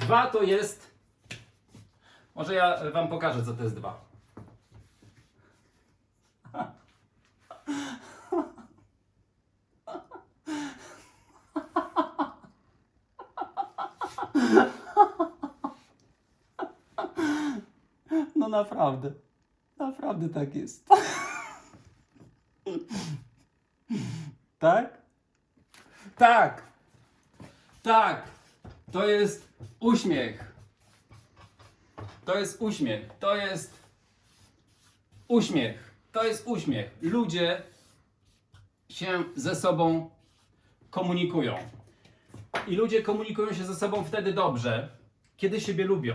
Dwa to jest. Może ja wam pokażę, co to jest dwa. No naprawdę. Naprawdę tak jest. Tak? Tak. Tak. To jest uśmiech. To jest uśmiech. To jest uśmiech. To jest uśmiech. Ludzie się ze sobą komunikują. I ludzie komunikują się ze sobą wtedy dobrze, kiedy siebie lubią.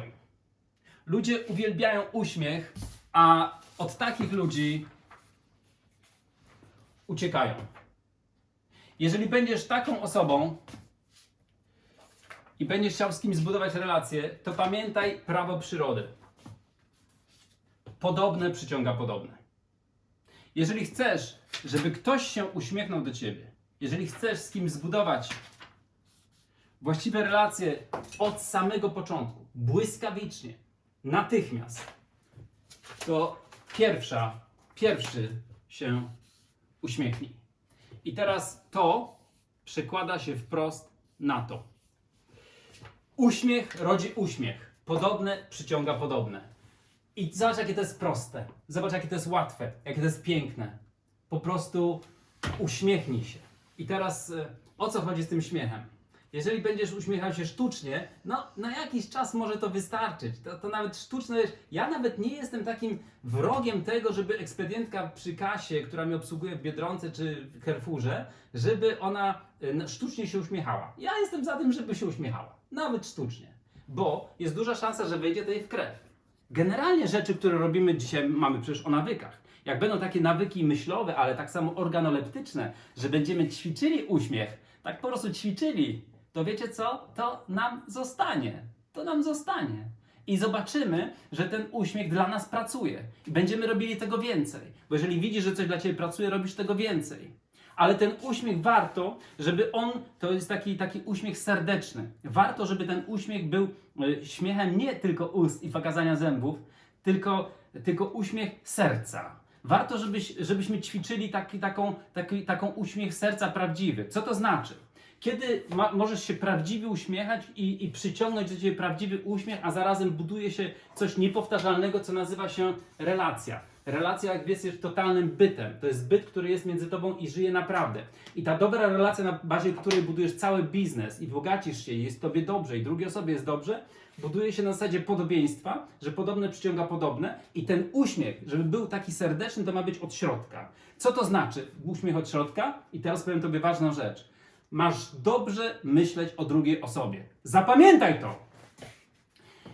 Ludzie uwielbiają uśmiech, a od takich ludzi uciekają. Jeżeli będziesz taką osobą i będziesz chciał z kimś zbudować relację, to pamiętaj prawo przyrody. Podobne przyciąga podobne. Jeżeli chcesz, żeby ktoś się uśmiechnął do ciebie, jeżeli chcesz z kimś zbudować właściwe relacje od samego początku, błyskawicznie, natychmiast, to pierwsza, pierwszy się uśmiechnij. I teraz to przekłada się wprost na to. Uśmiech rodzi uśmiech. Podobne przyciąga podobne. I zobacz, jakie to jest proste. Zobacz, jakie to jest łatwe, jakie to jest piękne. Po prostu uśmiechnij się. I teraz e, o co chodzi z tym śmiechem? Jeżeli będziesz uśmiechał się sztucznie, no na jakiś czas może to wystarczyć. To, to nawet sztuczne jest. Ja nawet nie jestem takim wrogiem tego, żeby ekspedientka przy kasie, która mnie obsługuje w Biedronce czy w Carrefourze, żeby ona no, sztucznie się uśmiechała. Ja jestem za tym, żeby się uśmiechała. Nawet sztucznie. Bo jest duża szansa, że wejdzie to jej w krew. Generalnie rzeczy, które robimy dzisiaj, mamy przecież o nawykach. Jak będą takie nawyki myślowe, ale tak samo organoleptyczne, że będziemy ćwiczyli uśmiech, tak po prostu ćwiczyli, to wiecie co? To nam zostanie. To nam zostanie. I zobaczymy, że ten uśmiech dla nas pracuje. I będziemy robili tego więcej. Bo jeżeli widzisz, że coś dla ciebie pracuje, robisz tego więcej. Ale ten uśmiech warto, żeby on, to jest taki, taki uśmiech serdeczny. Warto, żeby ten uśmiech był e, śmiechem nie tylko ust i pokazania zębów, tylko, tylko uśmiech serca. Warto, żebyś, żebyśmy ćwiczyli taki, taką, taki, taką uśmiech serca prawdziwy. Co to znaczy? Kiedy ma, możesz się prawdziwie uśmiechać i, i przyciągnąć do ciebie prawdziwy uśmiech, a zarazem buduje się coś niepowtarzalnego, co nazywa się relacja. Relacja, jak wiesz, jest totalnym bytem. To jest byt, który jest między tobą i żyje naprawdę. I ta dobra relacja, na bazie której budujesz cały biznes i bogacisz się, i jest tobie dobrze, i drugiej osobie jest dobrze, buduje się na zasadzie podobieństwa, że podobne przyciąga podobne i ten uśmiech, żeby był taki serdeczny, to ma być od środka. Co to znaczy uśmiech od środka? I teraz powiem tobie ważną rzecz. Masz dobrze myśleć o drugiej osobie. Zapamiętaj to!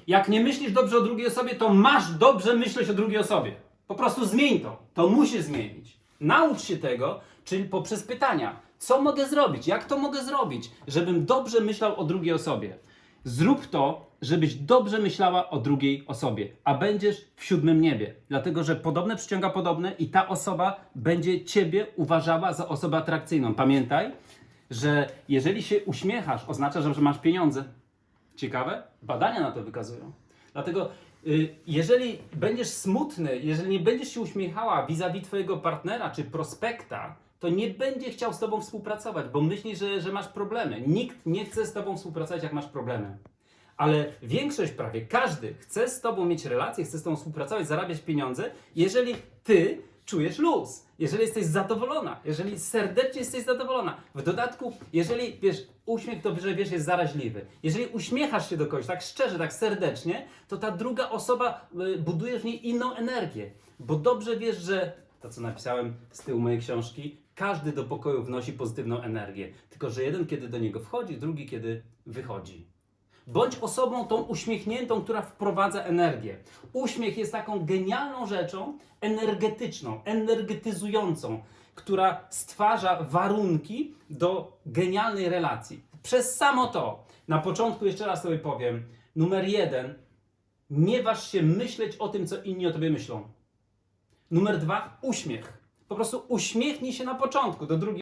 Jak nie myślisz dobrze o drugiej osobie, to masz dobrze myśleć o drugiej osobie. Po prostu zmień to. To musisz zmienić. Naucz się tego, czyli poprzez pytania. Co mogę zrobić? Jak to mogę zrobić, żebym dobrze myślał o drugiej osobie? Zrób to, żebyś dobrze myślała o drugiej osobie, a będziesz w siódmym niebie. Dlatego, że podobne przyciąga podobne i ta osoba będzie ciebie uważała za osobę atrakcyjną. Pamiętaj, że jeżeli się uśmiechasz, oznacza, że masz pieniądze. Ciekawe? Badania na to wykazują. Dlatego, y, jeżeli będziesz smutny, jeżeli nie będziesz się uśmiechała vis-a-vis twojego partnera czy prospekta, to nie będzie chciał z tobą współpracować, bo myśli, że, że masz problemy. Nikt nie chce z tobą współpracować, jak masz problemy. Ale większość, prawie każdy, chce z tobą mieć relacje, chce z tobą współpracować, zarabiać pieniądze, jeżeli ty czujesz luz, jeżeli jesteś zadowolona, jeżeli serdecznie jesteś zadowolona. W dodatku, jeżeli wiesz, uśmiech to że wiesz, jest zaraźliwy. Jeżeli uśmiechasz się do kogoś tak szczerze, tak serdecznie, to ta druga osoba y, buduje w niej inną energię. Bo dobrze wiesz, że to, co napisałem z tyłu mojej książki, każdy do pokoju wnosi pozytywną energię. Tylko, że jeden kiedy do niego wchodzi, drugi kiedy wychodzi. Bądź osobą tą uśmiechniętą, która wprowadza energię. Uśmiech jest taką genialną rzeczą, energetyczną, energetyzującą, która stwarza warunki do genialnej relacji. Przez samo to, na początku jeszcze raz sobie powiem, numer jeden, nie waż się myśleć o tym, co inni o tobie myślą. Numer dwa, uśmiech. Po prostu uśmiechnij się na początku, do drugiej